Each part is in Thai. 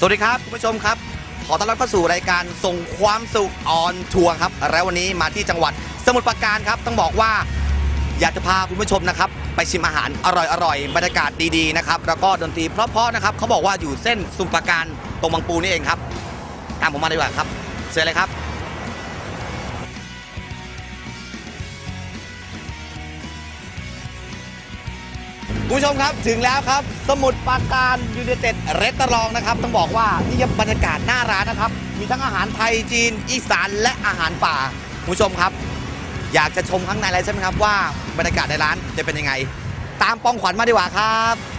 สวัสดีครับ คุณผู้ชมครับ ขอต้อนรับเข้าสู่รายการส่งความสุขออนทัวร์ครับ และวันนี้มาที่จังหวัดสมุทรปราการครับ ต้องบอกว่าอยากจะพาคุณผู้ชมนะครับ ไปชิมอาหารอร่อยๆบรรยากาศดีๆนะครับ แล้วก็ดนตรีเพราะๆนะครับเขาบอกว่าอยู่เส้นสมุทรปราการตรงบางปูนี่เองครับ ตามผมมาดีกว่าครับเชิญเลยครับ คุณผู้ชมครับถึงแล้วครับ สมุทรปราการยูเนเต็ดเรสตอรองนะครับ ต้องบอกว่านี่บรรยากาศหน้าร้านนะครับ มีทั้งอาหารไทยจีน อีสานและอาหารป่าคุณผู้ชมครับ อยากจะชมข้างในแลยใช่ไหมครับว่าบรรยากาศในร้านจะเป็นยังไง ตามปองขวัญมาดีกว่าครับ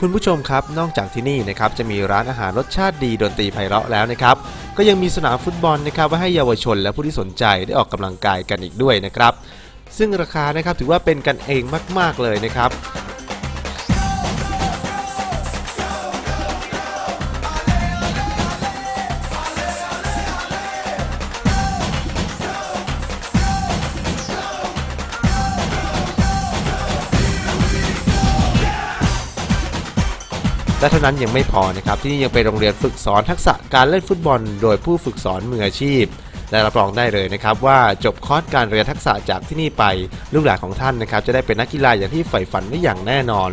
คุณผู้ชมครับ นอกจากที่นี่นะครับจะมีร้านอาหารรสชาติดีดนตรีไพเราะแล้วนะครับ ก็ยังมีสนามฟุตบอลนะครับไว้ให้เยาวชนและผู้ที่สนใจได้ออกกำลังกายกันอีกด้วยนะครับ ซึ่งราคานะครับถือว่าเป็นกันเองมาก ๆเลยนะครับ และเท่านั้นยังไม่พอนะครับที่นี่ยังเป็นโรงเรียนฝึกสอนทักษะการเล่นฟุตบอล โดยผู้ฝึกสอนมืออาชีพและรับรองได้เลยนะครับว่าจบคอร์สการเรียนทักษะจากที่นี่ไปลูกหลานของท่านนะครับจะได้เป็นนักกีฬาอย่างที่ใฝ่ฝันได้อย่างแน่นอน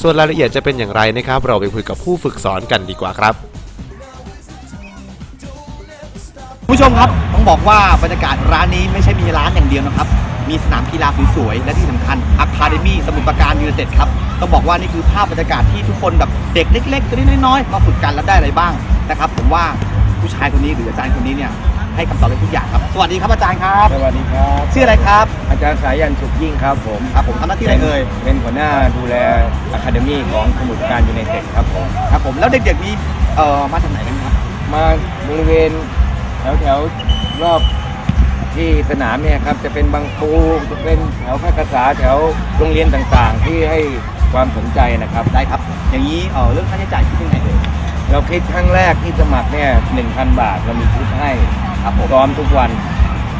ส่วนรายละเอียดจะเป็นอย่างไรนะครับ เราไปคุยกับผู้ฝึกสอนกันดีกว่าครับ ผู้ชมครับต้องบอกว่าบรรยากาศร้านนี้ไม่ใช่มีร้านอย่างเดียวนะครับ มีสนามกีฬาสวยๆและที่สำคัญอะคาเดมี่สมุทรปราการยูเนเต็ดครับต้องบอกว่านี่คือภาพบรรยากาศที่ทุกคนแบบเด็กเล็กๆตัวนี้น้อยๆมาฝึกกันแล้วได้อะไรบ้างนะครับ ผมว่าผู้ชายคนนี้หรืออาจารย์คนนี้เนี่ยให้คำตอบได้ทุกอย่างครับ สวัสดีครับอาจารย์ครับ สวัสดีครับ ชื่ออะไรครับ อาจารย์สายันสุขยิ่งครับผม ครับผมทำหน้าที่อะไรเอ่ย เป็นหัวหน้าดูแลอะคาเดมี่ของสมุทรปราการยูไนเต็ดครับผม ครับผม แล้วเด็กๆนี้เอ่อมาจากไหนกันครับ มาบริเวณ แถวแถวๆรอบที่สนามเนี่ยครับจะเป็นบางปูจะเป็นแถวภาคกษาแถวโรงเรียนต่างๆ ที่ให้ความสนใจนะครับ ได้ครับ อย่างนี้เอ่อเรื่องค่าใช้จ่ายคิดยังไงเอ่ยเราคิดครั้งแรกที่สมัครเนี่ยหนึ่งพันบาทเรามีชุดให้ครับผมซ้อมทุกวัน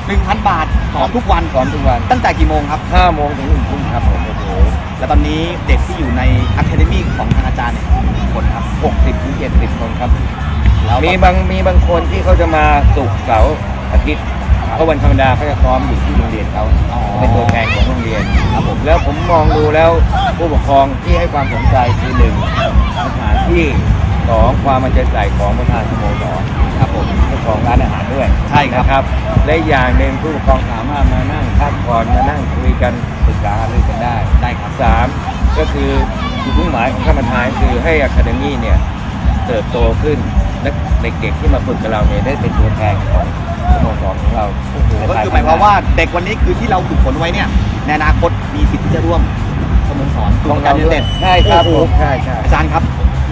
หนึ่งพันบาทสอนทุกวันซ้อมทุกวัน ตั้งแต่กี่โมงครับห้าโมงถึงหนึ่งทุ่มครับผมโอ้โหแล้วตอนนี้เด็กที่อยู่ในอะคาเดมี่ของทางอาจารย์เนี่ยกี่คนครับหกสิบถึงเจ็ดสิบคนครับ แล้วมีบางมีบางคนที่เขาจะมาศุกร์เสาร์อาทิตย์เพราะวันธรรมดาเขาจะซ้อมอยู่ที่โรงเรียนเขาเป็นตัวแทนของโรงเรียนครับผมแล้วผมมองดูแล้วผู้ปกครองที่ให้ความสนใจคือหนึ่งสถานที่สองความมันใจใส่ของประธานสโมสรครับผมเจ้าของร้านอาหารด้วยใช่ครับ นะครับและอีกอย่างหนึ่งผู้ปกครองสามารถมานั่งพักผ่อนมานั่งคุยกันปรึกษาหารือกันได้ ได้ครับ สามก็คือจุดมุ่งหมายของท่านประธานคือให้อะคาเดมี่เนี่ยเติบโตขึ้น และเด็กๆที่มาฝึกกับเราเนี่ยได้เป็นตัวแทนของสโมสรของเราก็คือหมายความว่าเด็กวันนี้คือที่เราฝึกฝนไว้เนี่ยในอนาคตมีสิทธิ์ที่จะร่วมสโมสรกขลุ่องมกาเรารยูด้เนวยเต็ดใช่ครับโอ้ผโหมใช่ใช่อาจารย์ครับ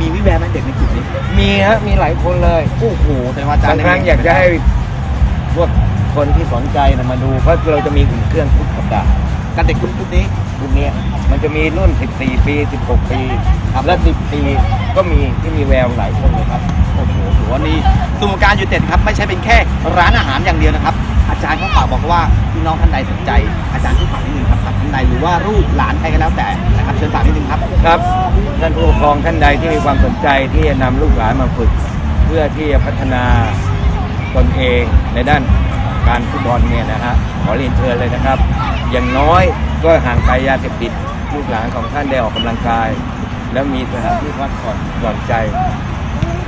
มีวิแววไหมเด็กในกลุ่มนี้ มีฮะมีหลายคนเลยโอ้โหแสดงว่าอาจารบาย์งครั้งอยากจะให้พวกคนที่สนใจนะมาดูเพราะเราจะมีอุ่นเครื่องทุกสัปดาห์การเด็กรุ่นนี้รุ่นเนี้ยมันจะมีรุ่น 14 ปี 16 ปีครับและ 10 ปี ก็มีที่มีแววหลายคนเลยครับโอ้โหถือ ว่านี่สมุทรปราการยูเนเต็ดครับไม่ใช่เป็นแค่ร้านอาหารอย่างเดียวนะครับ อาจารย์เขาฝากบอกว่าพี่น้องท่านใดสนใจ อาจารย์ช่ฝากนิดนึงครับฝากท่านใดหรือว่าลูกหลานใครก็แล้วแต่นะครับเชิญฝากนิดนึงครับครับท่านผู้ปกครองท่านใดที่มีความสนใจที่จะนำลูกหลานมาฝึก เพื่อที่จะพัฒนาตนเองในด้านการฟุตบอลเนี่ยนะฮะขอเรียนเชิญเลยนะครับ อย่างน้อยก็ห่างไกลยาเสพติดลูกหลานของท่านได้ออกกำลังกาย แล้วมีสถานที่พักผ่อนหย่อนใจ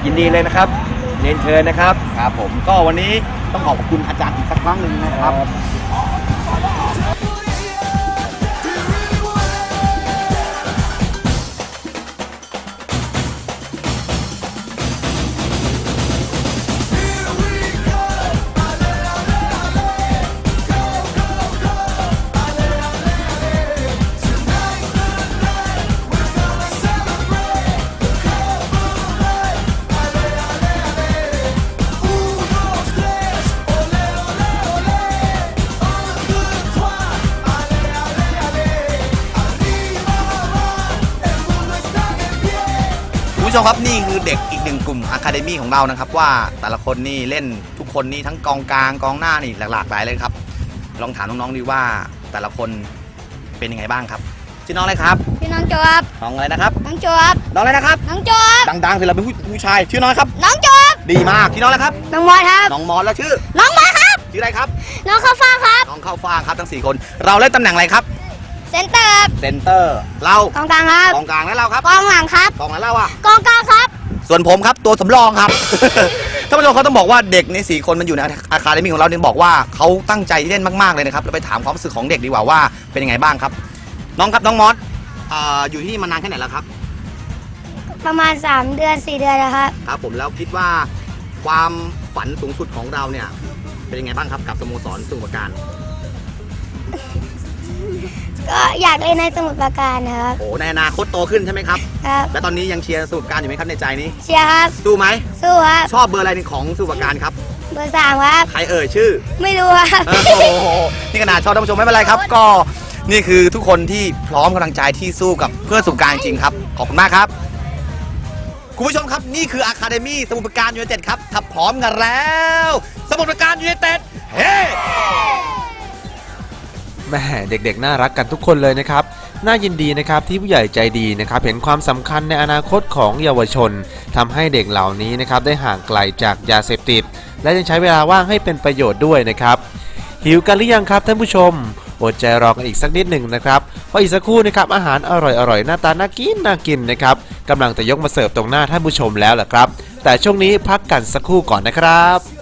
ยินดีเลยนะครับ เรียนเชิญนะครับ ครับผมก็วันนี้ต้องขอบคุณอาจารย์อีกสักครั้งหนึ่งนะครับ มครับนี่คือเด็กอีกหนึ่งกลุ่มอะคาเดมี่ของเรานะครับ ว่าแต่ละคนนี่เล่นทุกคนนี่ทั้งกองกลางกองหน้านี่หลากหลายเลยครับ ลองถามน้องๆดีว่าแต่ละคนเป็นยังไงบ้างครับชื่อน้องอะไรครับพี่น้องโจครับน้องอะไรนะครับน้องโจครับน้องอะไรนะครับน้องโจครับดังๆสิเราเป็นผู้ผู้ชายชื่อน้องอะไรครับ น้องโจครับดีมากชื่อน้องอะไรครับน้องมอสครับน้องมอสแล้วชื่อ น้องมาครับชื่ออะไรครับ น้องข้าวฟ่างครับน้องเข้าฟางครับทั้งสี่คน เราเล่นตำแหน่งอะไรครับ เซนเตอร์ครับเซนเตอร์ เรากองกลางครับกองกลางแล้วเราครับกองหลังครับกองหลังเราอะกองกลางครับ ส่วนผมครับตัวสำรองครับ ท่านผู้ชมเขาต้องบอกว่าเด็กในสี่คนมันอยู่ในอาคาเดมี่ของเราเนี่ยบอกว่าเขาตั้งใจเล่นมากๆเลยนะครับเราไปถามความรู้สึกของเด็กดีกว่าว่าเป็นยังไงบ้างครับ น้องครับน้องมอสอ่าอยู่ที่นี่มานานแค่ไหนแล้วครับ ประมาณ 3 เดือน 4 เดือนนะครับครับผมแล้วคิดว่าความฝันสูงสุดของเราเนี่ยเป็นยังไงบ้างครับกับสโมสรสมุทรปราการ ก็อยากเล่นในสมุทรปราการนะครับ โอ้ในอนาคตโตขึ้นใช่ไหมครับ ครับ และตอนนี้ยังเชียร์สมุทรปราการอยู่ไหมครับในใจนี้ เชียร์ครับ สู้ไหม สู้ครับ ชอบเบอร์อะไรของสมุทรปราการครับ เบอร์สามครับ ใครเอ่ยชื่อ ไม่รู้ครับโอ้โหนี่ขนาดชอบท่านผู้ชมไม่เป็นไรครับ ก็นี่คือทุกคนที่พร้อมกำลังใจที่สู้กับเพื่อสู่การจริงครับ ขอบคุณมากครับ คุณผู้ชมครับนี่คืออะคาเดมี่สมุทรปราการยูไนเต็ดครับถ้าพร้อมกันแล้ว สมุทรปราการยูไนเต็ดเฮ้ แม่เด็กๆ น่ารักกันทุกคนเลยนะครับ น่ายินดีนะครับที่ผู้ใหญ่ใจดีนะครับ เห็นความสำคัญในอนาคตของเยาวชนทำให้เด็กเหล่านี้นะครับได้ห่างไกลจากยาเสพติด และยังใช้เวลาว่างให้เป็นประโยชน์ด้วยนะครับ หิวกันหรือยังครับท่านผู้ชม อดใจรอกันอีกสักนิดหนึ่งนะครับ เพราะอีกสักครู่นะครับอาหารอร่อยๆหน้าตาน่ากินน่ากินนะครับกำลังจะยกมาเสิร์ฟตรงหน้าท่านผู้ชมแล้วล่ะครับ แต่ช่วงนี้พักกันสักครู่ก่อนนะครับ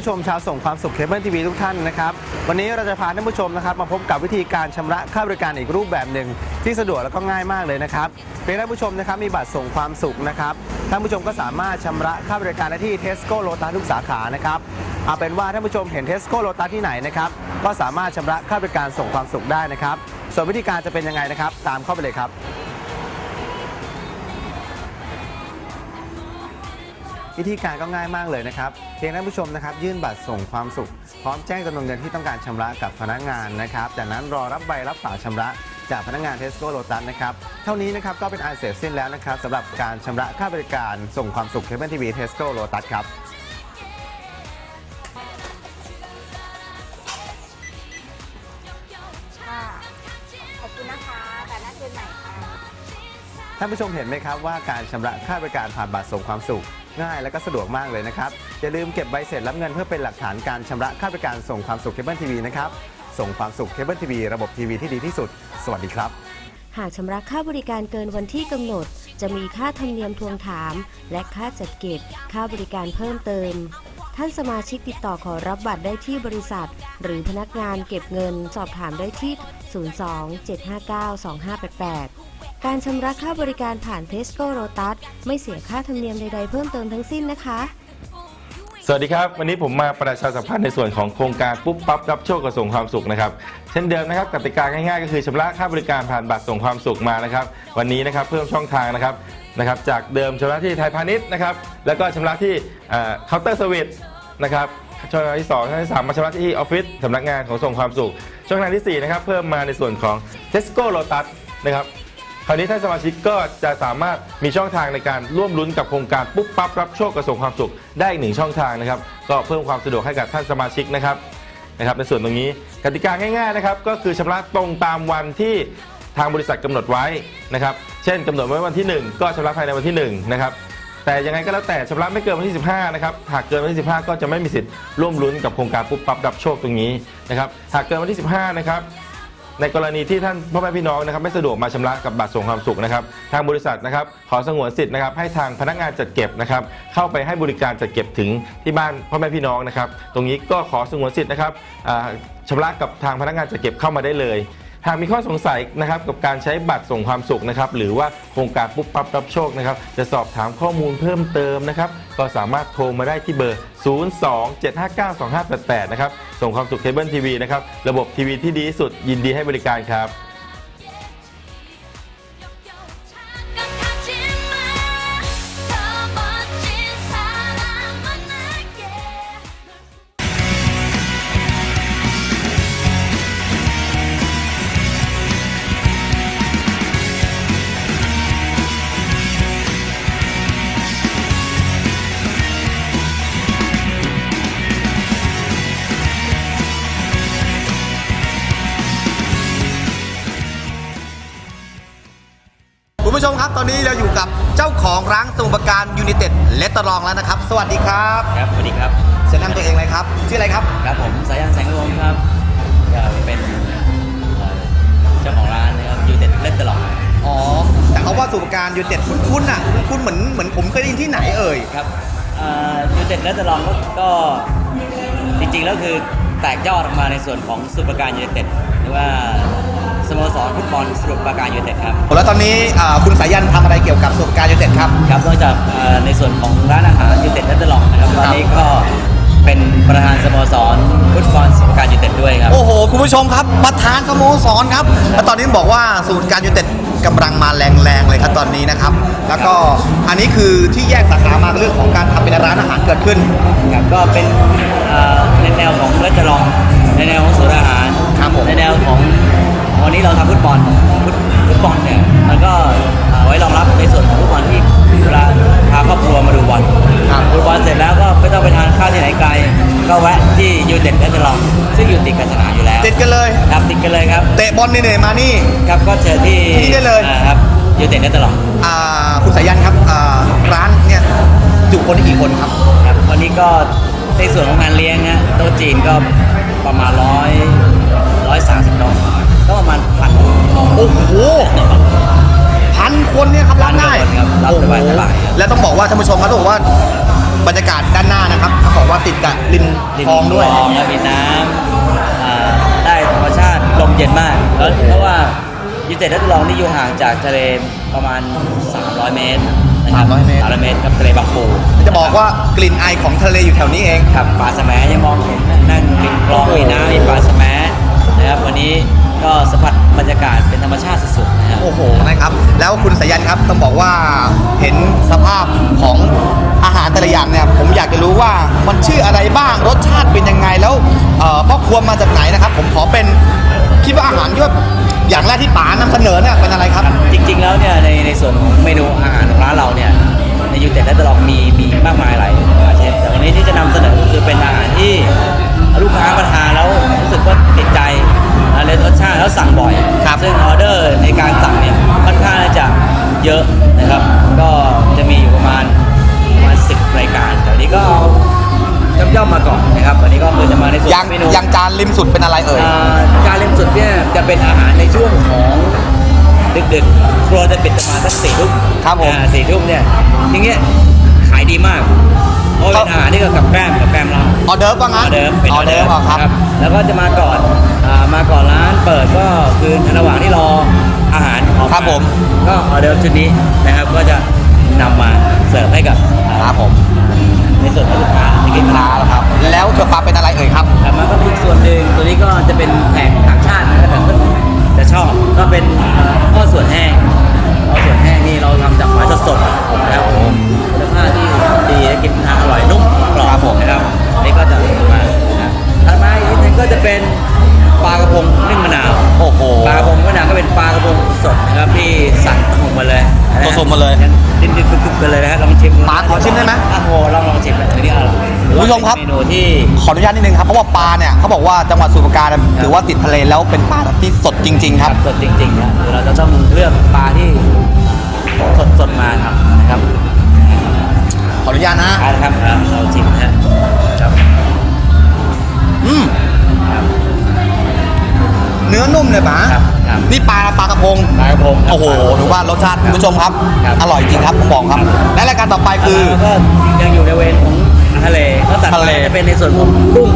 ผู้ชมชาวส่งความสุขเคเบิลทีวีทุกท่านนะครับวันนี้เราจะพาท่านผู้ชมนะครับมาพบกับวิธีการชำระค่าบริการอีกรูปแบบหนึ่งที่สะดวกและก็ง่ายมากเลยนะครับเพียงท่านผู้ชมนะครับมีบัตรส่งความสุขนะครับท่านผู้ชมก็สามารถชำระค่าบริการได้ที่เทสโก้โลตัสทุกสาขานะครับเอาเป็นว่าท่านผู้ชมเห็นเทสโก้โลตัสที่ไหนนะครับก็สามารถชำระค่าบริการส่งความสุขได้นะครับส่วนวิธีการจะเป็นยังไงนะครับ ตามเข้าไปเลยครับ วิธีการก็ง่ายมากเลยนะครับเพียงท่านผู้ชมนะครับ ยื่นบัตรส่งความสุข พร้อมแจ้งจำนวนเงินที่ต้องการชำระกับพนักงานนะครับ จากนั้นรอรับใบรับฝากชำระจากพนักงานเทสโก้โลตัสนะครับ เท่านี้นะครับก็เป็นอันเสร็จสิ้นแล้วนะครับสำหรับการชำระค่าบริการส่งความสุขเคเบิลทีวีเทสโก้โลตัสครับค่ะขอบคุณนะคะแต่น่าคืนใหม่ค่ะ ท่านผู้ชมเห็นไหมครับว่าการชำระค่าบริการผ่านบัตรส่งความสุข ง่ายและก็สะดวกมากเลยนะครับ อย่าลืมเก็บใบเสร็จรับเงินเพื่อเป็นหลักฐานการชำระค่าบริการส่งความสุขเคเบิลทีวีนะครับ ส่งความสุขเคเบิลทีวีระบบทีวีที่ดีที่สุด สวัสดีครับ หากชำระค่าบริการเกินวันที่กำหนด จะมีค่าธรรมเนียมทวงถาม และค่าจัดเก็บ ค่าบริการเพิ่มเติม ท่านสมาชิกติดต่อขอรับบัตรได้ที่บริษัท หรือพนักงานเก็บเงินสอบถามได้ที่ 02-759-2588 การชำระค่าบริการผ่านเทสโก้โ t ตัสไม่เสียค่าธรรมเนียมใดๆเพิ่มเติมทั้งสิ้นนะคะ สวัสดีครับ วันนี้ผมมาประชาสัมพันธ์ในส่วนของโครงการปุ๊บปั๊บรับโชคกระส่งความสุขนะครับเช่นเดิมนะครับกติกาง่ายๆ ก็คือชำระค่าบริการผ่านบัตรส่งความสุขมานะครับ วันนี้นะครับเพิ่มช่องทางนะครับนะครับ จากเดิมชำระที่ไทยพาณิชย์นะครับแล้วก็ชำระที่เคาน์เตอร์สวิตนะครับช่องทางที่2ช่องทางที่3มาชำระที่ออฟฟิศสำนักงานของส่งความสุข ช่องทางที่4นะครับเพิ่มมาในส่วนของ Tesco Lotus นะครับ ราวนี้ท่านสมาชิกก็จะสามารถมีช่องทางในการร่วมลุ้นกับโครงการปุ๊บปั๊บรับโชคกระส่งความสุขได้อีกหนึ่งช่องทางนะครับ ก็เพิ่มความสะดวกให้กับท่านสมาชิกนะครับนะครับ ในส่วนตรงนี้กติกาง่ายๆนะครับก็คือชำระตรงตามวันที่ทางบริษัทกำหนดไว้นะครับ เช่นกำหนดไว้วันที่ 1 ก็ชำระภายในวันที่1นะครับแต่ยังไงก็แล้วแต่ชำระไม่เกินวันที่ 15 นะครับ หากเกินวันที่ 15 ก็จะไม่มีสิทธิ์ร่วมลุ้นกับโครงการปุ๊บปั๊บรับโชคตรงนี้นะครับ หากเกินวันที่ 15 นะครับ ในกรณีที่ท่านพ่อแม่พี่น้องนะครับไม่สะดวกมาชำระกับบัตรส่งความสุขนะครับทางบริษัทนะครับขอสงวนสิทธิ์นะครับให้ทางพนักงานจัดเก็บนะครับเข้าไปให้บริการจัดเก็บถึงที่บ้านพ่อแม่พี่น้องนะครับตรงนี้ก็ขอสงวนสิทธิ์นะครับอ่าชำระกับทางพนักงานจัดเก็บเข้ามาได้เลย หากมีข้อสงสัยนะครับกับการใช้บัตรส่งความสุขนะครับหรือว่าโครงการปุ๊บปั๊บรับโชคนะครับจะสอบถามข้อมูลเพิ่มเติมนะครับก็สามารถโทรมาได้ที่เบอร์ 027592588 นะครับส่งความสุขเคเบิลทีวีนะครับระบบทีวีที่ดีที่สุดยินดีให้บริการครับ นนี้เราอยู่กับเจ้าของร้านสมุทรปราการยู i นเต็ดเลตตรองแล้วนะครับ สวัสดีครับครับสวัสดีครับจะนำตัวเองเลยครับ ชื่ออะไรครับ ครับผมสายันแสงรวงครับก็เป็นเอ่อเจ้าของร้านนะครับยูเต็ดเล่นตลอดอ๋อ แต่เขาว่าสมุทรปราการยู i นเต็ดคุ้นๆอะ คุ้นๆเหมือนเหมือนผมเคยได้ยินที่ไหนเอ่ย ครับยูเต็ดเล่นตลอดก็ก็จริงๆแล้วคือแตกยอดออกมาในส่วนของสุปราการยูเต็ดหรือว่า สโมสรฟุตบอลสุปราการยูเต็ดครับ แล้วตอนนี้อ่าคุณสายันทำอะไรเกี่ยวกับสมุทรปราการยู i นเต็ดครับ ครับนอกจากเอ่อในส่วนของร้านอาหารยูเต็ดเล่นตลอดนะครับ ตอนนี้ก็เป็นประธานสโมสรฟุตบอลสุปราการยูเต็ดด้วยครับ โอ้โห คุณผู้ชมครับ ประธานสโมสรครับ แล้วตอนนี้บอกว่าสมุทรปราการยู i นเต็ดกำลังมาแรงๆเลยครับตอนนี้นะครับ แล้วก็อันนี้คือที่แยกสาขามาเรื่องของการทำเป็นร้านอาหารเกิดขึ้น ครับก็เป็นเอ่อในแนวของรัชลองในแนวของสวนอาหาร ครับผมในแนวของ วันนี้เราทำฟุตบอลฟุตฟุตบอลเนี่ยมันก็เอ่อไว้รองรับในส่วนของฟุตบอลที่เวลาพาครอบครัวมาดูบอลครับดูบอลเสร็จแล้วก็ไม่ต้องไปทานข้าวที่ไหนไกล ก็แวะที่ยูเต็ดรัชลองซึ่งอยู่ติดกับสนามอยู่แล้วติดกันเลย ครับติดกันเลยครับ เตะบอลเหนื่อยๆมานี่ ครับก็เชิญที่ที่นี่ได้เลย อ่าครับยูเต็ดรัชลอง อ่าคุณสายันครับอ่าร้านเนี่ยจุคนได้กี่คนครับ ครับวันนี้ก็ในส่วนของงานเลี้ยงนะโต๊ะจีนก็ประมาณร้อย ร้อยสามสิบโต๊ะก็ประมาณพันโอ้โหพันคนเนี่ยครับรับได้พันคนครับรับโอ้โหสบายๆครับแล้วต้องบอกว่าท่านผู้ชมครับต้องบอกว่าบรรยากาศด้านหน้านะครับเขาบอกว่าติดกับริมริมคลองด้วยคลองแล้วมีน้ำอ่าได้ธรรมชาติลมเย็นมากแล้วเพราะว่ายูเต็ดรัตลองนี่อยู่ห่างจากทะเลประมาณ 300 เมตรนะครับ300เมตร300เมตรกับทะเลบางปูจะบอกว่ากลิ่นไอของทะเลอยู่แถวนี้เองครับป่าสะแมยังมองเห็นนั่งริมคลองมีน้ำมีป่าสะแม นะครับวันนี้ก็สัมผัสบรรยากาศเป็นธรรมชาติสุดๆนะครับ โอ้โหนะครับ แล้วคุณสายันครับต้องบอกว่าเห็นสภาพของอาหารแต่ละอย่างเนี่ยผมอยากจะรู้ว่ามันชื่ออะไรบ้างรสชาติเป็นยังไงแล้วเอ่อพ่อครัวมาจากไหนนะครับ ผมขอเป็นคิดว่าอาหารที่ว่าอย่างแรกที่ป๋านำเสนอเนี่ยเป็นอะไรครับ จริงๆ แล้วเนี่ยในในส่วนของเมนูอาหารของร้านเราเนี่ยในยูเต็ดและตลองมีมีมากมายหลายหลายชนิดแต่วันนี้ที่จะนำเสนอคือเป็นอาหารที่ ลูกค้ามาทานแล้วรู้สึกว่าติดใจนะเลยรสชาติแล้วสั่งบ่อยครับซึ่งออเดอร์ในการสั่งเนี่ยค่อนข้างจะเยอะนะครับ ก็จะมีอยู่ประมาณประมาณสิบรายการแต่วันนี้ก็เอาย่อมๆมาก่อนนะครับวันนี้ก็คือจะมาในส่วนยังเมนูยังจานริมสุดเป็นอะไรเอ่ยอ่าการเล่มสุดเนี่ยจะเป็นอาหารในช่วงของดึกๆครัวจะปิดประมาณสักสี่ทุ่มครับผมอ่าสี่ทุ่มเนี่ยอย่างเงี้ยขายดีมาก เพราะเป็นอาหารที่เกี่ยวกับแกล้มกับแกล้มเราออเดิร์ฟว่าองั้นอเดิร์ฟเป็นออเดิร์ฟอะครับ แล้วก็จะมาก่อนอ่ามาก่อนร้านเปิดก็คือในระหว่างที่รออาหารออกครับผม ก็ออเดิร์ฟชุดนี้นะครับก็จะนำมาเสิร์ฟให้กับอ่าครับผมในส่วนของลูกค้าที่กินปลาข้าวเหรอครับ แล้วเกือบปลาเป็นอะไรเอ่ยครับ แต่มันก็มีอีกส่วนหนึ่งตัวนี้ก็จะเป็นแขกต่าง ขออนุญาตนิดนึงครับเพราะว่าปลาเนี่ยเขาบอกว่าจังหวัดสมุพรปราการเนี่ยถือว่าติดทะเลแล้วเป็นปลาที่สดจริง ๆครับสดจริงๆนะคือเราจะต้องเลือกปลาที่สดสดๆมาทำนะครับขออนุญาตนะอ่านะครับอ่าเราชิมนะฮะครับอืมครับเนื้อนุ่มเลยป๋าครับครับ นี่ปลาปลากระพงปลากระพงครับโอ้โหถือว่ารสชาติคุณผู้ชมครับ ครับ อร่อยจริงครับผมบอกครับ และรายการต่อไปคือ แล้วก็ยังอยู่ในเวรของ ทะเลก็ตัดทะไปเล จะเป็นในส่วนของกุ้ง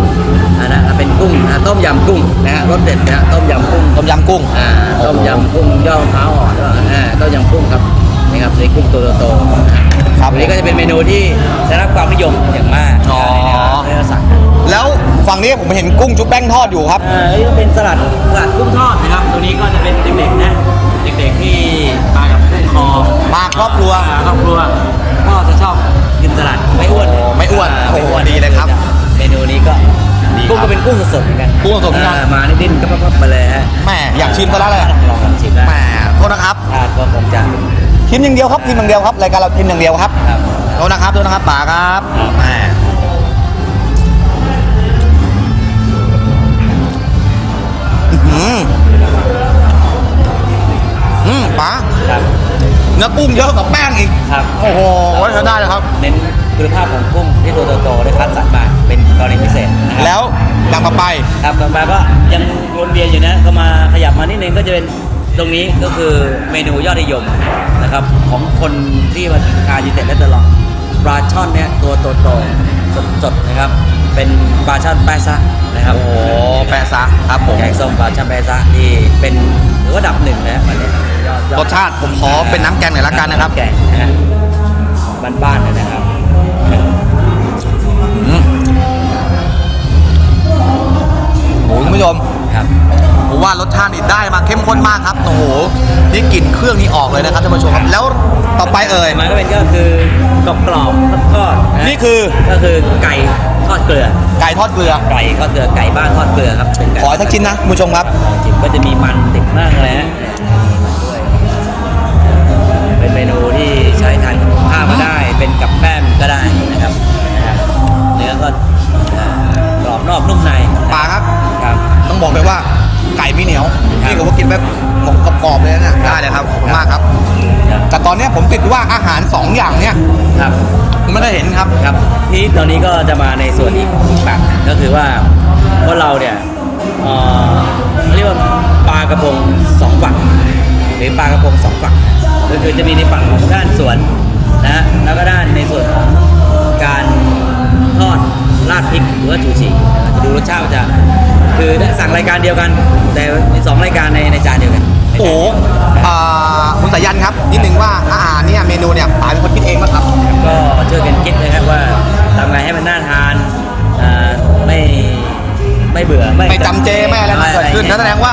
อ่านะเป็นกุ้งกุ้งนะต้มยำกุ้งนะฮะรสเด็ดนะฮะต้มยำกุ้งต้มยำกุ้งอ่าต้มยำกุ้งยอดมะพร้าวอ่อนด้วยอ่าต้มยำกุ้งครับนี่ครับนี่กุ้งตัวโตๆนะฮะครับอันนี้ก็จะเป็นเมนูที่ได้รับความนิยมอย่างมากอ๋อ ในร้านสั่งแล้วฝั่งนี้ผมเห็นกุ้งชุบแป้งทอดอยู่ครับอ่าอันนี้ก็เป็นสลัดสลัดกุ้งทอดนะครับ ตัวนี้ก็จะเป็นเด็กๆนะเด็กๆที่มากับกุ้งคอมาครอบครัวอ่าครอบครัวก็จะชอบกิน สลัดไม่อ้วนไม่อ้วนาโอ้โหไม่ดีเลยครับเมนูนี้ก็ดีครับกุ้งก็เป็นกุ้งสดๆเหมือนกันกุ้งสดๆเหมือนกันามานิ่มๆก็ปั๊บๆไปเลยฮะแหมอยากชิมซะแล้วเลยลองลองชิมได้แหมโทษนะครับคาดว่าคงจะชิมอย่างเดียวครับชิมอย่างเดียวครับรายการเราชิมอย่างเดียวครับครับ โทษนะครับโทษนะครับป๋าครับแหมอื้อหืออืมป๋าครับ เนื้อกุ้งเยอะกว่าแป้งอีกครับโอ้โหใช้ได้เลยครับ เน้นคุณภาพของกุ้งที่ตัวโตๆได้คัดสรรมาเป็นกรณีพิเศษนะครับแล้วอย่างต่อไปครับต่อมาก็ยังวนเวียนอยู่นะก็มาขยับมานิดนึงก็จะเป็นตรงนี้ก็คือเมนูยอดนิยมนะครับของคนที่มาทานยูเต็ดและตลอดปลาช่อนเนี่ยตัวโตๆสดๆนะครับ เป็นปลาช่อนแปะซะนะครับโอ้แปะซะครับผมแกงส้มปลาช่อนแปะซะที่เป็นถือ ว่าดับหนึ่งนะวันนี้ยอดยอดรสชาติผมขอเป็นน้ำแกงหน่อยละกันนะครับ แกงนะฮะบ้านๆเลยนะครับ อืมโอ้โหคุณผู้ชมครับผมว่ารสชาตินี่ได้มาเข้มข้นมากครับโอ้โหนี่กลิ่นเครื่องนี่ออกเลยนะครับท่านผู้ชมครับแล้วต่อไปเอ่ย มันก็เป็นก็คือกรอบกรอบๆทอดๆะนี่คือก็คือไก่ทอดเกลือ ไก่ทอดเกลือ ไก่ทอดเกลือไก่บ้านทอดเกลือครับเป็นไก่ขอสักชิ้นนะคุณผู้ชมครับจิบ ก็จะมีมันติดมากเลยฮะเนี่ยมีมันด้วยเป็นเมนูที่ใช้ทานกับข้าวก็ได้ เป็นกับแป้มก็ได้นะครับนะครับเนื้อก็อ่ากรอบนอกนุ่มในปลาครับครับต้องบอกเลยว่าไก่ไม่เหนียวครับนี่ก็ว่ากินแบบหมกกรอบๆเลยนะได้เลยครับขอบคุณมากครับครับแต่ตอนเนี้ยผมติดว่าอาหารสองอย่างเนี่ยครับไม่ได้เห็นครับครับที่ตอนนี้ก็จะมาในส่วนอีกอีกแบบหนึ่งก็คือว่าพวกเราเนี่ย เอ่อเรียกว่าปลากระพงสองฝั่งหรือปลากระพงสองฝั่งก็คือจะมีในฝั่งของด้านสวนนะฮะแล้วก็ด้านในส่วนของการทอดราดพริกหรือว่าชูชีจะดูรสชาติมันจะคือสั่งรายการเดียวกัน แต่มีสองรายการในในจานเดียวกันโอ้โหอ่าคุณสายันครับนิดนึงว่าอาหารเนี่ยเมนูเนี่ยป๋าเป็นคนคิดเองป่ะครับ ก็ช่วยกันคิดนะครับว่าทำไงให้มันน่าทานอ่าไม่ไม่ เบื่อไม่จำเจไม่อะไรมาเกิดขึ้นนั่นแสดงว่า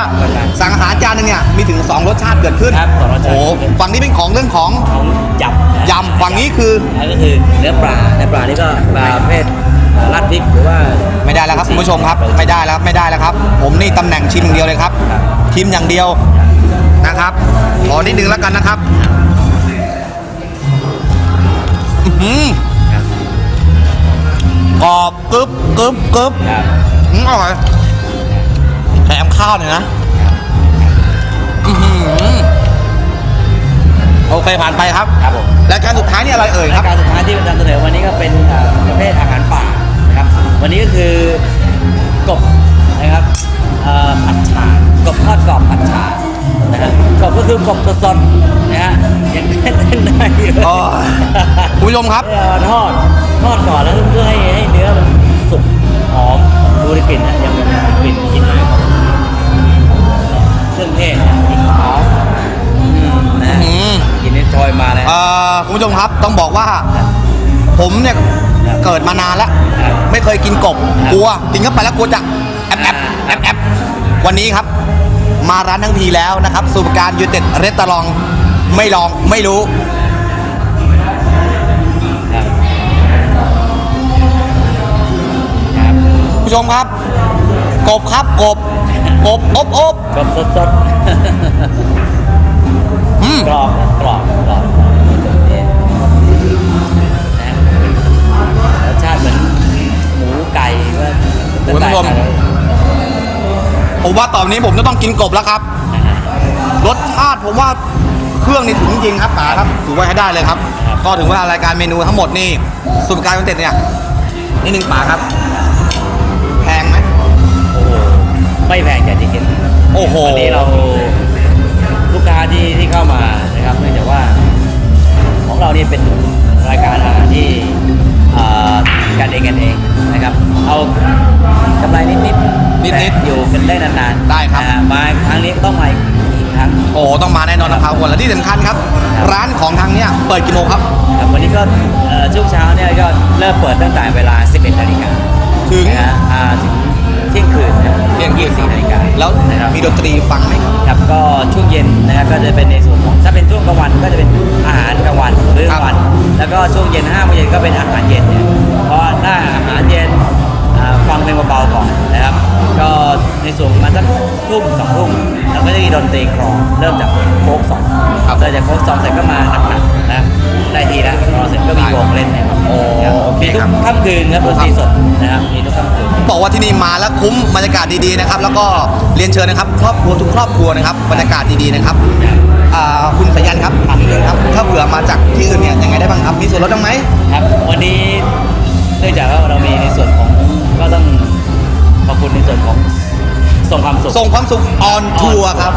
สั่งอาหารจานหนึงเนี่ยมีถึง 2 รสชาติเกิดขึ้นครับสองรสชาติโอ้โหฝั่งนี้เป็นของเรื่องของของยำยำฝั่งนี้คืออันก็คือเนื้อปลาเนื้อปลานี่ก็ปลาประเภทราดพริกหรือว่าไม่ได้แล้วครับคุณผู้ชมครับ ไม่ได้แล้วไม่ได้แล้วครับ ผมนี่ตำแหน่งชิมอย่างเดียวเลยครับครับชิมอย่างเดียวนะครับขอนิดนึงแล้วกันนะครับอื้อหือครับกรอบกรึบกรึบกรึบครับ อืมอร่อยแถมข้าวหน่อยนะอื้อหือโอเคผ่านไปครับครับผมรายการสุดท้ายนี่อะไรเอ่ยครารัยบการสุดท้ายที่นำเสนอวันนี้ก็เป็นอ่าประเภทอาหารป่านะครับ วันนี้ก็คือกบนะครับเอ่อผัดฉ่ากบทอดกรอบผัดฉ่านะฮะกบก็คือกบสดๆนะฮะยังไม่เต้นได้อยู่ อ๋อคุณผู้ชมครับ เอาทอดทอดก่อนแล้วเพื่อให้ให้เนื้อมันสุกหอม ดูได้กลิ่นนะยังเป็นกลิ่นกลิ่นอายของเครื่องเทศนะกลิ่นหอมอืมนะอืม กลิ่นนี้โชยมาแล้ว เอ่อคุณผู้ชมครับต้องบอกว่า ผมเนี่ยครับเกิดมานานแล้ว ครับไม่เคยกินกบครับกลัวกินเข้าไปแล้วกลัวจะแอบแอบแอบแอบวันนี้ครับ มาร้านทั้งทีแล้วนะครับสูบการยูเต็ดเรสตอรองไม่ลองไม่รู้ ผู้ชมครับ กบครับกบ กบอบอบกบสดสดอืมๆกรอบนะกรอบกรอบนี่นะรสชาติเหมือนหมูไก่ว่าโอ้ยคุณผู้ชมผมว่าตอนนี้ผมจะต้องกินกบแล้วครับ รสชาติผมว่าเครื่องนี่ถึงจริงครับป๋าครับถือว่าให้ได้เลยครับ ก็ถึงเวลารายการเมนูทั้งหมดนี่สูบการยูเต็ดเนี่ยนิดนึงป๋าครับ ไม่แพงจากที่คิดโอ้โหวันนี้เราลูกค้าที่ที่เข้ามานะครับเนื่องจากว่าของเรานี่เป็นรายการอาหารที่เอ่อกันเองกันเองนะครับเอากำไรนิดๆนี่นิดๆอยู่กันได้นานๆได้ครับนะฮะมาครั้งนี้ต้องมาอีกครั้งโอ้ต้องมาแน่นอนนะครับคนและที่สำคัญครับ ร้านของทางเนี้ยเปิดกี่โมงครับครับวันนี้ก็เอ่อช่วงเช้าเนี่ยก็เริ่มเปิดตั้งแต่เวลา 11นาฬิกาถึงนะฮะอ่าถึงเที่ยงคืนนะครับเที่ยงยี่สี่นาฬิกาแล้วนะครับมีดนตรีฟังไหมครับ ครับก็ช่วงเย็นนะครับก็จะเป็นในส่วนของถ้าเป็นช่วงกลางวันก็จะเป็นอาหารกลางวันหรือกลางวัน แล้วก็ช่วงเย็นห้าโมงเย็นก็เป็นอาหารเย็นเนี่ยเพราะถ้าอาหารเย็นอ่าฟังเพลงเบาๆก่อนนะครับ ก็ในส่วนประมาณสักทุ่มสองทุ่มเราก็จะมีดนตรีคลอเริ่มจากโฟกสองครับเราจากโฟกสองเสร็จก็มาหนักๆนะ ได้ทีแล้วรอเสร็จก็มีวงเล่นนะครับโอ้โอเคมีทุกครับ ค่ำคืนครับดนตรีสดนะครับมีทุกค่ำคืน บอกว่าที่นี่มาแล้วคุ้มบรรยากาศดีๆนะครับ แล้วก็เรียนเชิญนะครับครอบครัวทุกครอบครัวนะครับบรรยากาศดีๆนะครับอ่าคุณสายันครับถามนิดนึงครับถ้าเผื่อมาจากที่อื่นเนี่ยยังไงได้บ้างครับมีส่วนลดบ้างไหม ครับวันนี้เนื่องจากว่าเรามีในส่วนของก็ต้องขอบคุณในส่วนของส่งความสุขส่งความสุขออนทัวร์ครับ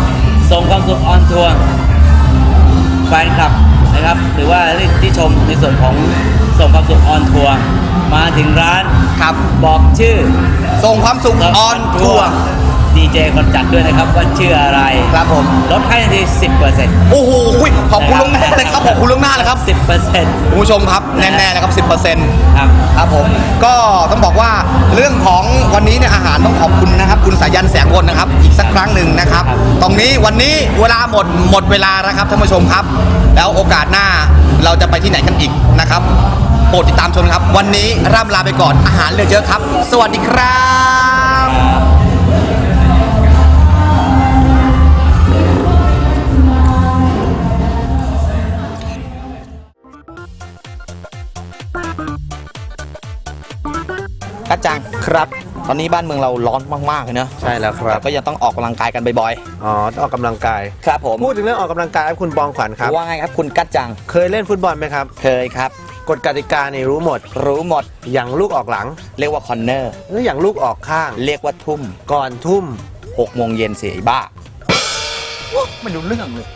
ส่งความสุขออนทัวร์แฟนคลับ นะครับหรือว่าที่ชมในส่วนของส่งความสุขออนทัวร์มาถึงร้านครับบอกชื่อ ส่งความสุขออนทัวร์ ดีเจคนจัดด้วยนะครับว่าชื่ออะไรครับผมลดให้ทันที10%เปอร์เซ็นต์โอ้โหขอบคุณล่วงหน้าเลยครับขอบคุณล่วงหน้าเลยครับ10%เปอร์เซ็นต์ คุณผู้ชมครับแน่ๆแล้วครับ 10%ครับ ครับผมก็ต้องบอกว่าเรื่องของวันนี้เนี่ยอาหารต้องขอบคุณนะครับ คุณสายันแสงวนนะครับ อีกสักครั้งหนึ่งนะครับ ครับ ตรงนี้วันนี้เวลาหมดหมดเวลาแล้วครับท่านผู้ชมครับ แล้วโอกาสหน้าเราจะไปที่ไหนกันอีกนะครับโปรดติดตามชมครับ วันนี้ร่ำลาไปก่อนอาหารเหลือเยอะครับ สวัสดีครับ กัจจังครับ ตอนนี้บ้านเมืองเราร้อนมากๆเลยเนอะใช่แล้วครัแต่บก็ยังต้องออกกำลังกายกันบ่อยอ๋อต้องออกกำลังกาย ๆ ครับผมพูดถึงเรื่องออกกำลังกายครับคุณบองขวัญครับ ว่าไงครับคุณกัจจัง เคยเล่นฟุตบอลไหมครับ เคยครับ กฎกติกานี่รู้หมด รู้หมด อย่างลูกออกหลัง เรียกว่าคอนเนอร์ หรืออย่างลูกออกข้าง เรียกว่าทุ่มก่อนทุ่ม 6โมงเย็นเสียไอ้บ้า ไม่รู้เรื่องเลย